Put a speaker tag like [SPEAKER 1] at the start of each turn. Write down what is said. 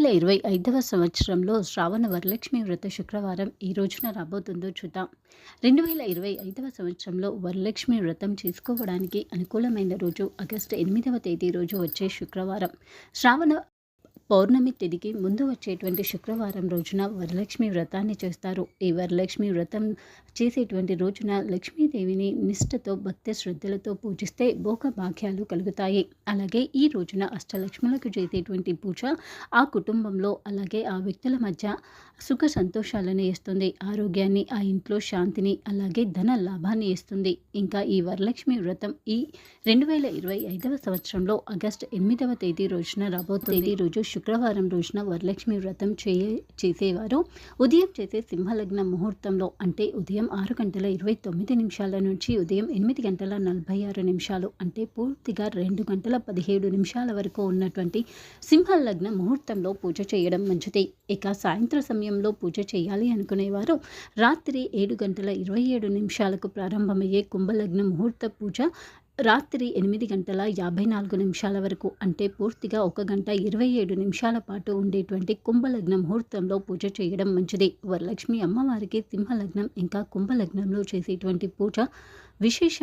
[SPEAKER 1] వేల ఇరవై ఐదవ సంవత్సరంలో శ్రావణ వరలక్ష్మి వ్రత శుక్రవారం ఈ రోజున రాబోతుందో చూద్దాం. రెండు వేల ఇరవై ఐదవ సంవత్సరంలో వరలక్ష్మి వ్రతం చేసుకోవడానికి అనుకూలమైన రోజు ఆగస్టు ఎనిమిదవ తేదీ రోజు వచ్చే శుక్రవారం. శ్రావణ పౌర్ణమి తిథికి ముందు వచ్చేటువంటి శుక్రవారం రోజున వరలక్ష్మి వ్రతాన్ని చేస్తారు. ఈ వరలక్ష్మి వ్రతం చేసేటువంటి రోజున లక్ష్మీదేవిని నిష్ఠతో భక్తి శ్రద్ధలతో పూజిస్తే భోగ భాగ్యాలు కలుగుతాయి. అలాగే ఈ రోజున అష్టలక్ష్ములకు చేసేటువంటి పూజ ఆ కుటుంబంలో అలాగే ఆ వ్యక్తుల మధ్య సుఖ సంతోషాలను ఇస్తుంది. ఆరోగ్యాన్ని ఆ ఇంట్లో శాంతిని అలాగే ధన లాభాన్ని ఇస్తుంది. ఇంకా ఈ వరలక్ష్మి వ్రతం ఈ రెండు వేల ఇరవై ఐదవ సంవత్సరంలో ఆగస్టు ఎనిమిదవ తేదీ రోజున రాబోతుంది. రోజు శుక్రవారం రోజున వరలక్ష్మి వ్రతం చేయ చేసేవారు. ఉదయం చేసే సింహలగ్న ముహూర్తంలో అంటే ఉదయం ఆరు గంటల ఇరవై తొమ్మిది నిమిషాల నుంచి ఉదయం ఎనిమిది గంటల నలభై ఆరు నిమిషాలు అంటే పూర్తిగా రెండు గంటల పదిహేడు నిమిషాల వరకు ఉన్నటువంటి సింహలగ్న ముహూర్తంలో పూజ చేయడం మంచిది. ఇక సాయంత్ర సమయంలో పూజ చేయాలి అనుకునేవారు. రాత్రి ఏడు గంటల ఇరవై ఏడు నిమిషాలకు ప్రారంభమయ్యే కుంభలగ్న ముహూర్త పూజ రాత్రి ఎనిమిది గంటల యాభై నాలుగు నిమిషాల వరకు అంటే పూర్తిగా ఒక గంట ఇరవై ఏడు నిమిషాల పాటు ఉండేటువంటి కుంభలగ్న ముహూర్తంలో పూజ చేయడం మంచిది. వరలక్ష్మి అమ్మవారికి సింహలగ్నం ఇంకా కుంభలగ్నంలో చేసేటువంటి పూజ విశేషం